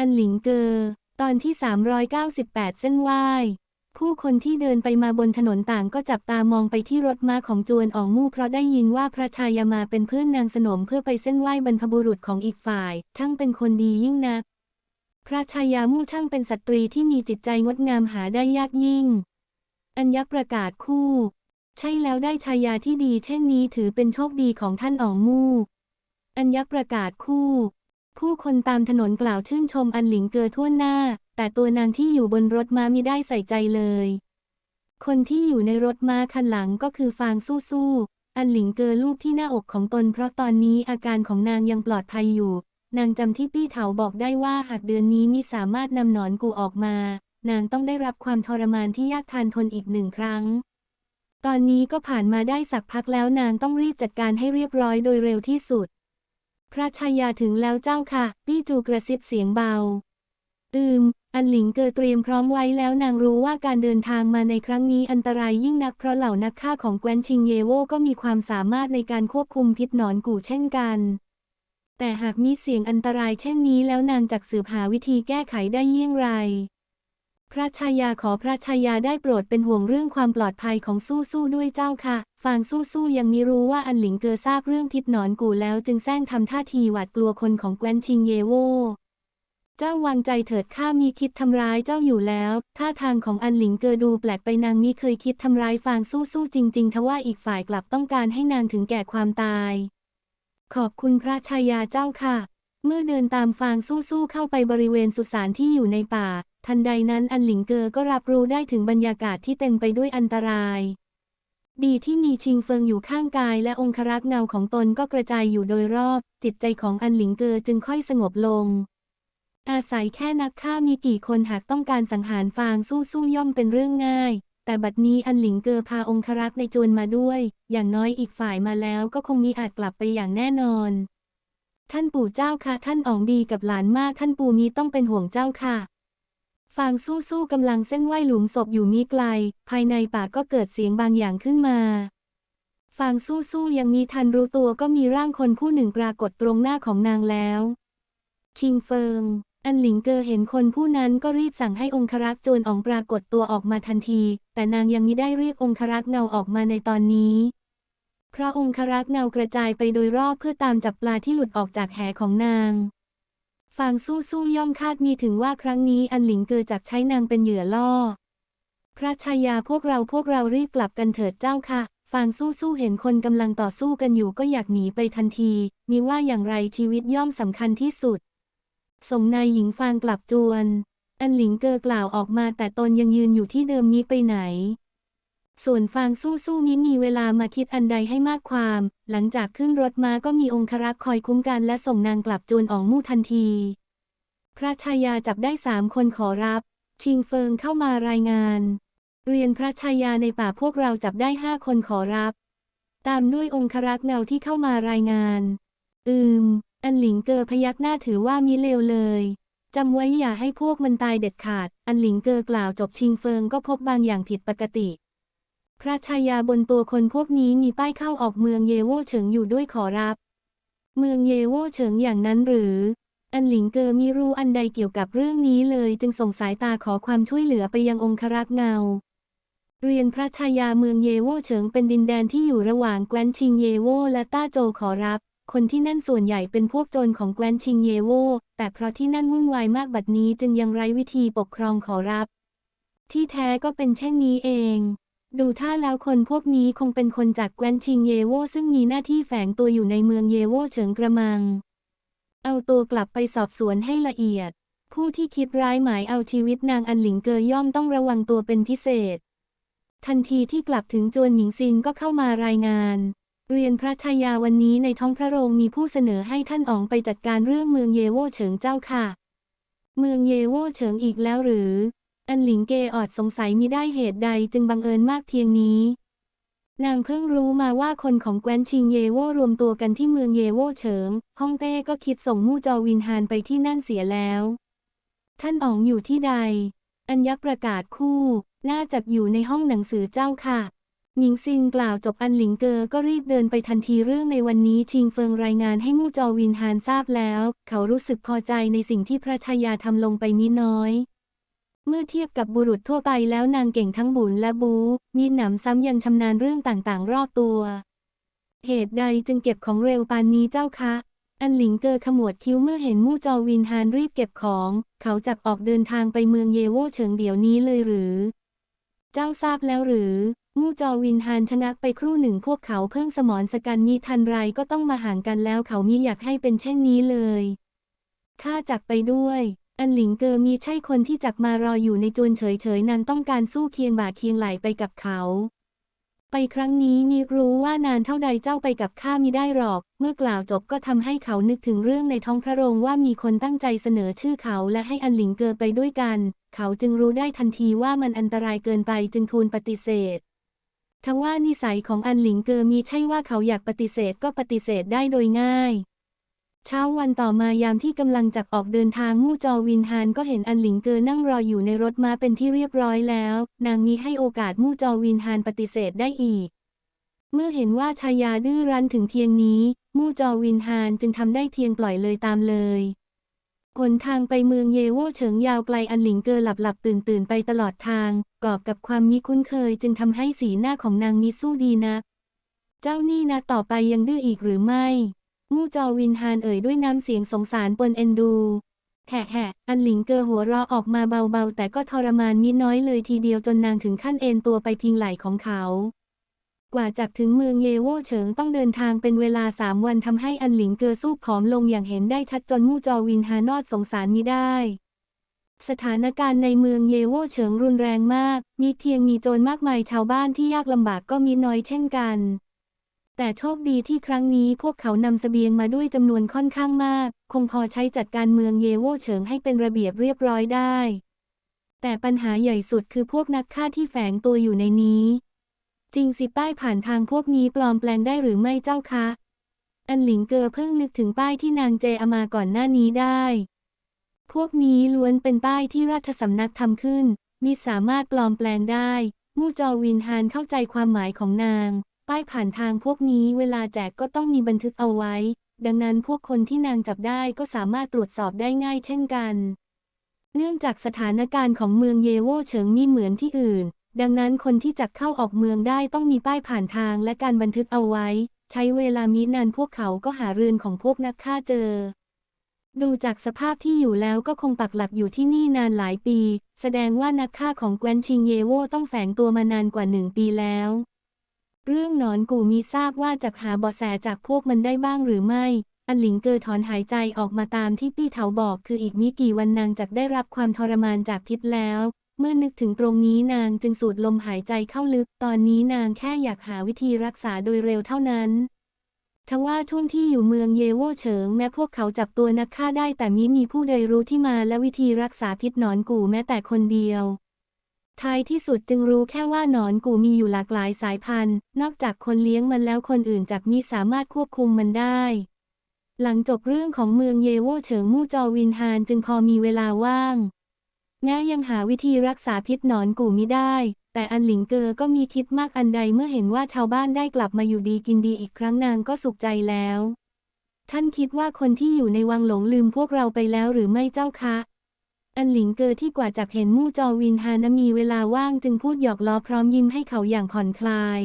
อันหลิงเกอ ตอนที่ 398 เส้นไหว้ผู้คนที่เดินไปมาบนถนนต่างก็จับตามองไปที่รถม้าของจวนอองมู่เพราะได้ยินว่าพระชายามาเป็นเพื่อนนางสนมเพื่อไปเส้นไหว้บรรพบุรุษของอีกฝ่าย ช่างเป็นคนดียิ่งนัก พระชายามู่ช่างเป็นสตรีที่มีจิตใจงดงามหาได้ยากยิ่ง อัญญประกาศคู่ ใช่แล้วได้ชายาที่ดีเช่นนี้ถือเป็นโชคดีของท่านอองมู่ อัญญประกาศคู่ ผู้คนตามถนนกล่าวชื่นชมอันหลิงเกอทั่วหน้า แต่ตัวนางที่อยู่บนรถม้ามิได้ใส่ใจเลย คนที่อยู่ในรถม้าคันหลังก็คือฟางสู้ๆ อันหลิงเกอลูบที่หน้าอกของตน เพราะตอนนี้อาการของนางยังปลอดภัยอยู่ นางจำที่ปี้เถาบอกได้ว่าหากเดือนนี้มิสามารถนำหนอนกูออกมา นางต้องได้รับความทรมานที่ยากทานทนอีกหนึ่งครั้งตอนนี้ก็ผ่านมาได้สักพักแล้วนางต้องรีบจัดการให้เรียบร้อยโดยเร็วที่สุด พระชายาถึงแล้วเจ้าค่ะ ปี้จูกระซิบเสียงเบา อืม อันหลิงเกอเตรียมพร้อมไว้แล้วนางรู้ว่าการเดินทางมาในครั้งนี้อันตรายยิ่งนักเพราะเหล่านักฆ่าของแกวนชิงเยโวก็มีความสามารถในการควบคุมพิษหนอนกู่เช่นกัน แต่หากมีเสียงอันตรายเช่นนี้แล้วนางจักสืบหาวิธีแก้ไขได้เยี่ยงไร พระชายาขอพระชายาได้โปรดเป็นห่วงเรื่องความปลอดภัยของสู้สู้ด้วยเจ้าค่ะ ฟางสู้สู้ยังมิรู้ว่าอันหลิงเกอทราบเรื่องทิศหนอนกู่แล้วจึงแซงทำท่าทีหวาดกลัวคนของแกวนชิงเยโว เจ้าวางใจเถิดข้ามีคิดทำร้ายเจ้าอยู่แล้ว ท่าทางของอันหลิงเกอดูแปลกไปนางมิเคยคิดทำร้ายฟางสู้สู้จริง ๆ ทว่าอีกฝ่ายกลับต้องการให้นางถึงแก่ความตาย ขอบคุณพระชายาเจ้าค่ะ เมื่อเดินตามฟางสู้สู้เข้าไปบริเวณสุสานที่อยู่ในป่า ทันใดนั้นอันหลิงเกอก็รับรู้ได้ถึงบรรยากาศที่เต็มไปด้วยอันตราย ดีที่มีชิงเฟิงอยู่ข้างกายและองครักษ์เงาของตนก็กระจายอยู่โดยรอบ จิตใจของอันหลิงเกอจึงค่อยสงบลง อาศัยแค่นักฆ่ามีกี่คนหากต้องการสังหารฟางสู้สู้ย่อมเป็นเรื่องง่าย แต่บัดนี้อันหลิงเกอพาองครักษ์ในจวนมาด้วย อย่างน้อยอีกฝ่ายมาแล้วก็คงมีอาจกลับไปอย่างแน่นอน ท่านปู่เจ้าค่ะ ท่านอ๋องดีกับหลานมากท่านปู่มีต้องเป็นห่วงเจ้าค่ะ ฟางสู้สู้กำลังเส้นไหวหลุมศพอยู่มิไกล ภายในป่าก็เกิดเสียงบางอย่างขึ้นมา ฟางสู้สู้ยังมีทันรู้ตัวก็มีร่างคนผู้หนึ่งปรากฏตรงหน้าของนางแล้ว ชิงเฟิง อันหลิงเกอเห็นคนผู้นั้นก็รีบสั่งให้องครักษ์โจรอองปรากฏตัวออกมาทันที แต่นางยังมิได้เรียกองครักษ์เงาออกมาในตอนนี้ พระองครักษ์เงากระจายไปโดยรอบเพื่อตามจับปลาที่หลุดออกจากแหของนาง ฟางสู้สู้ย่อมคาดมีถึงว่าครั้งนี้อันหลิงเกอจักใช้นางเป็นเหยื่อล่อ พระชายาพวกเราพวกเรารีบกลับกันเถิดเจ้าค่ะ ฟางสู้สู้เห็นคนกำลังต่อสู้กันอยู่ก็อยากหนีไปทันที มีว่าอย่างไรชีวิตย่อมสำคัญที่สุดส่งนายหญิงฟางกลับจวน อันหลิงเกอกล่าวออกมาแต่ตนยังยืนอยู่ที่เดิมนี้ไปไหน ส่วนฟางสู้สู้นี้มีเวลามาคิดอันใดให้มากความ หลังจากขึ้นรถมาก็มีองครักษ์คอยคุ้มกันและส่งนางกลับจวนอองมู่ทันที พระชายาจับได้สามคนขอรับ ชิงเฟิงเข้ามารายงาน เรียนพระชายาในป่าพวกเราจับได้ห้าคนขอรับ ตามด้วยองครักษ์เงาที่เข้ามารายงาน อืม อันหลิงเกอพยักหน้าถือว่ามิเลวเลยจำไว้อย่าให้พวกมันตายเด็ดขาด อันหลิงเกอกล่าวจบชิงเฟิงก็พบบางอย่างผิดปกติ พระชายาบนตัวคนพวกนี้มีป้ายเข้าออกเมืองเยโวเฉิงอยู่ด้วยขอรับ เมืองเยโวเฉิงอย่างนั้นหรือ อันหลิงเกอมีรู้อันใดเกี่ยวกับเรื่องนี้เลยจึงส่งสายตาขอความช่วยเหลือไปยังองครักษ์เงา เรียนพระชายาเมืองเยโวเฉิงเป็นดินแดนที่อยู่ระหว่างแกวนชิงเยโวและต้าโจขอรับ คนที่นั่นส่วนใหญ่เป็นพวกโจรของแกวนชิงเยโวแต่เพราะที่นั่นวุ่นวายมากบัดนี้จึงยังไร้วิธีปกครองขอรับ ที่แท้ก็เป็นเช่นนี้เอง ดูท่าแล้วคนพวกนี้คงเป็นคนจากแกวนชิงเยโวซึ่งมีหน้าที่แฝงตัวอยู่ในเมืองเยโวเฉิงกระมัง เอาตัวกลับไปสอบสวนให้ละเอียด ผู้ที่คิดร้ายหมายเอาชีวิตนางอันหลิงเกอย่อมต้องระวังตัวเป็นพิเศษ ทันทีที่กลับถึงจวนหมิงซินก็เข้ามารายงาน เรียนพระชายาวันนี้ในท้องพระโรงมีผู้เสนอให้ท่านอ๋องไปจัดการเรื่องเมืองเยโวเฉิงเจ้าค่ะ เมืองเยโวเฉิงอีกแล้วหรือ อันหลิงเกออดสงสัยมิได้เหตุใดจึงบังเอิญมากเพียงนี้ นางเพิ่งรู้มาว่าคนของแกวนชิงเยโวรวมตัวกันที่เมืองเยโวเฉิง ฮ่องเต้ก็คิดส่งมู่จอวินฮานไปที่นั่นเสียแล้ว ท่านอ๋องอยู่ที่ใด อัญญประกาศคู่ น่าจะอยู่ในห้องหนังสือเจ้าค่ะหญิงซินกล่าวจบอันหลิงเกอก็รีบเดินไปทันทีเรื่องในวันนี้ชิงเฟิงรายงานให้มู่จอวินฮานทราบแล้ว เขารู้สึกพอใจในสิ่งที่พระชายาทำลงไปนิดน้อย เมื่อเทียบกับบุรุษทั่วไปแล้วนางเก่งทั้งบุญและบู มีหนำซ้ำยังชำนาญเรื่องต่างๆ รอบตัว เหตุใดจึงเก็บของเร็วปานนี้เจ้าคะ อันหลิงเกอขมวดคิ้วเมื่อเห็นมู่จอวินฮานรีบเก็บของ เขาจักออกเดินทางไปเมืองเยโวเฉิงเดี๋ยวนี้เลยหรือ เจ้าทราบแล้วหรือ มู่จอวินฮานชะงักไปครู่หนึ่งพวกเขาเพิ่งสมอนสกันนี้ทันไรก็ต้องมาห่างกันแล้วเขามิอยากให้เป็นเช่นนี้เลยข้าจักไปด้วย อันหลิงเกอมีใช่คนที่จักมารออยู่ในจวนเฉยๆนางต้องการสู้เคียงบ่าเคียงไหลไปกับเขา ไปครั้งนี้มีรู้ว่านานเท่าใดเจ้าไปกับข้ามิได้หรอก เมื่อกล่าวจบก็ทำให้เขานึกถึงเรื่องในท้องพระโรงว่ามีคนตั้งใจเสนอชื่อเขาและให้อันหลิงเกอไปด้วยกัน เขาจึงรู้ได้ทันทีว่ามันอันตรายเกินไปจึงทูลปฏิเสธทว่านิสัยของอันหลิงเกอมีใช่ว่าเขาอยากปฏิเสธก็ปฏิเสธได้โดยง่าย เช้าวันต่อมายามที่กำลังจักออกเดินทางมู่จอวินฮานก็เห็นอันหลิงเกอนั่งรออยู่ในรถม้าเป็นที่เรียบร้อยแล้ว นางนี้ให้โอกาสมู่จอวินฮานปฏิเสธได้อีก เมื่อเห็นว่าชายาดื้อรั้นถึงเทียงนี้ มู่จอวินฮานจึงทำได้เพียงปล่อยเลยตามเลยหนทางไปเมืองเยโวเฉิงยาวไกลอันหลิงเกอหลับหลับตื่นตื่นไปตลอดทาง กอบกับความมิคุ้นเคยจึงทำให้สีหน้าของนางมิสู้ดีนะเจ้านี่นะต่อไปยังดื้ออีกหรือไม่ มูจอวินฮานเอ่ยด้วยน้ำเสียงสงสารปนเอ็นดูแห่แห่อันหลิงเกอหัวเราะออกมาเบาๆ แต่ก็ทรมานมิน้อยเลยทีเดียวจนนางถึงขั้นเอ็นตัวไปพิงไหล่ของเขา กว่าจากถึงเมืองเยโวเฉิงต้องเดินทางเป็นเวลาสามวันทำให้อันหลิงเกอสู้ผอมลงอย่างเห็นได้ชัดจนมู่จอวินฮานอดสงสารมิได้ สถานการณ์ในเมืองเยโวเฉิงรุนแรงมาก มีเพียงมีโจรมากมายชาวบ้านที่ยากลำบากก็มีน้อยเช่นกัน แต่โชคดีที่ครั้งนี้พวกเขานำสเสบียงมาด้วยจำนวนค่อนข้างมาก คงพอใช้จัดการเมืองเยโวเฉิงให้เป็นระเบียบเรียบร้อยได้ แต่ปัญหาใหญ่สุดคือพวกนักฆ่าที่แฝงตัวอยู่ในนี้ จริงสิป้ายผ่านทางพวกนี้ปลอมแปลงได้หรือไม่เจ้าคะ อันหลิงเกอเพิ่งนึกถึงป้ายที่นางเจอามาก่อนหน้านี้ได้ พวกนี้ล้วนเป็นป้ายที่ราชสำนักทำขึ้นมีสามารถปลอมแปลงได้มู่จอวินฮานเข้าใจความหมายของนาง ป้ายผ่านทางพวกนี้เวลาแจกก็ต้องมีบันทึกเอาไว้ ดังนั้นพวกคนที่นางจับได้ก็สามารถตรวจสอบได้ง่ายเช่นกัน เนื่องจากสถานการณ์ของเมืองเยโวเฉิงนี่เหมือนที่อื่น ดังนั้นคนที่จะเข้าออกเมืองได้ต้องมีป้ายผ่านทางและการบันทึกเอาไว้ ใช้เวลามินานพวกเขาก็หาเรือนของพวกนักฆ่าเจอ ดูจากสภาพที่อยู่แล้วก็คงปักหลักอยู่ที่นี่นานหลายปี แสดงว่านักฆ่าของแกวนชิงเยโวต้องแฝงตัวมานานกว่าหนึ่งปีแล้ว เรื่องนอนกูมีทราบว่าจะหาเบาะแสจากพวกมันได้บ้างหรือไม่ อันหลิงเกอถอนหายใจออกมาตามที่ปี้เถาบอก คืออีกมิกี่วันนางจะได้รับความทรมานจากพิษแล้ว เมื่อนึกถึงตรงนี้นางจึงสูดลมหายใจเข้าลึก ตอนนี้นางแค่อยากหาวิธีรักษาโดยเร็วเท่านั้นทว่าช่วงที่อยู่เมืองเยโวเฉิงแม้พวกเขาจับตัวนักฆ่าได้แต่มิมีผู้ใดรู้ที่มาและวิธีรักษาพิษหนอนกูแม้แต่คนเดียว ท้ายที่สุดจึงรู้แค่ว่าหนอนกูมีอยู่หลากหลายสายพันธุ์ นอกจากคนเลี้ยงมันแล้วคนอื่นจักมิสามารถควบคุมมันได้ หลังจบเรื่องของเมืองเยโวเฉิงมู่จอวินฮานจึงพอมีเวลาว่างแง้ยังหาวิธีรักษาพิษหนอนกูมิได้ แต่อันหลิงเกอก็มีคิดมากอันใดเมื่อเห็นว่าชาวบ้านได้กลับมาอยู่ดีกินดีอีกครั้งนางก็สุขใจแล้ว ท่านคิดว่าคนที่อยู่ในวังหลงลืมพวกเราไปแล้วหรือไม่เจ้าคะ อันหลิงเกอที่กว่าจากเห็นมู่จอวินฮานมีเวลาว่างจึงพูดหยอกล้อพร้อมยิ้มให้เขาอย่างผ่อนคลาย